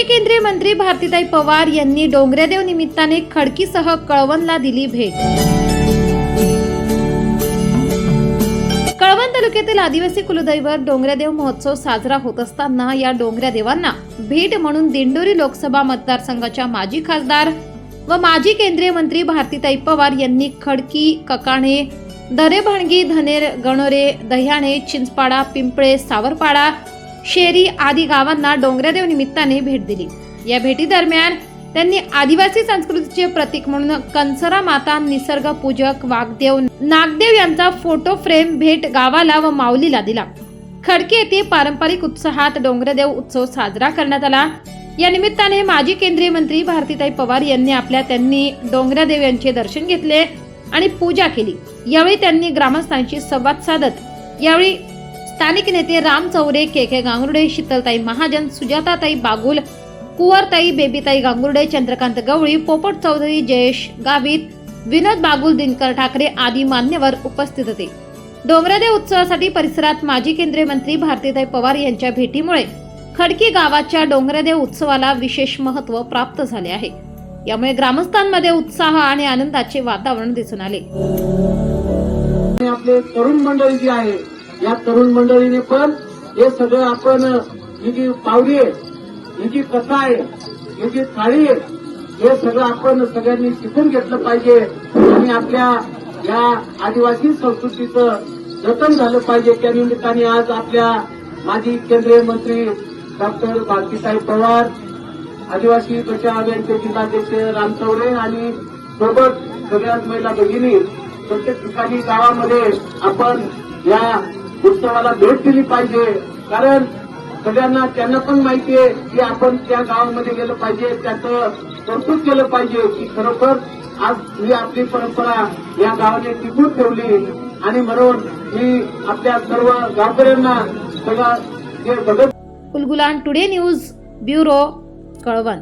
माजी केंद्रीय मंत्री भारतीताई पवार यांनी डोंगरेदेव निमित्ताने खडकीसह कळवणला दिली भेट. कळवण तालुक्यातील आदिवासी कुलदैवत डोंगरेदेव महोत्सव साजरा होत असताना या डोंगऱ्या देवांना भेट म्हणून दिंडोरी लोकसभा मतदारसंघाच्या माजी खासदार व माजी केंद्रीय मंत्री भारतीताई पवार यांनी खडकी ककाणे दरेभाणगी धनेर गणोरे दह्याणे चिंचपाडा पिंपळे सावरपाडा शेरी आदी गावांना डोंगरादेव निमित्ताने भेट दिली. या भेटीदरम्यान त्यांनी आदिवासी संस्कृतीचे प्रतीक म्हणून कंसरा माता निसर्ग पूजक वाघदेव नागदेव यांचा फोटो फ्रेम भेट गावाला व माऊलीला दिला. खडके येथे पारंपरिक उत्साहात डोंगरदेव उत्सव साजरा करण्यात आला. या निमित्ताने माजी केंद्रीय मंत्री भारतीताई पवार यांनी आपल्या त्यांनी डोंगरादेव यांचे दर्शन घेतले आणि पूजा केली. यावेळी त्यांनी ग्रामस्थांशी संवाद साधत यावेळी स्थानिक नेते राम चौरे के के गांगुर्डे शीतलताई महाजन सुजाताताई बागुल कुवरताई बेबीताई गांगुर्डे चंद्रकांत गवळी पोपट चौधरी जयेश गावित विनोद बागुल दिनकर ठाकरे आदी मान्यवर उपस्थित होते. डोंगरादेव उत्सवासाठी परिसरात माजी केंद्रीय मंत्री भारतीताई पवार यांच्या भेटीमुळे खडकी गावाच्या डोंगरादेव उत्सवाला विशेष महत्त्व प्राप्त झाले आहे. यामुळे ग्रामस्थांमध्ये उत्साह आणि आनंदाचे वातावरण दिसून आले. आपले तरुण मंडळी जी आहे या तरुण मंडळीने पण हे सगळं आपण ही जी पावली आहे ही जी कथा आहे ही जी थाळी आहे हे सगळं आपण सगळ्यांनी शिकून घेतलं पाहिजे. आणि आपल्या या आदिवासी संस्कृतीचं जतन झालं पाहिजे. त्या निमित्ताने आज आपल्या माजी केंद्रीय मंत्री डॉक्टर भारतीताई पवार आदिवासी बचाव अभियानचे जिल्हाध्यक्ष राम चौरे आणि सोबत सगळ्याच महिला भगिनी प्रत्येक ठिकाणी गावामध्ये आपण या उत्सवाला भेट दिली पाहिजे. कारण सगळ्यांना त्यांना पण माहिती आहे की आपण त्या गावामध्ये गेलं पाहिजे त्याचं कौतुक केलं पाहिजे की खरोखर आज ही आपली परंपरा या गावाने टिकून ठेवली. आणि म्हणून मी आपल्या सर्व गावकऱ्यांना सगळं जे बघत Ulgulan today news bureau Kalwan.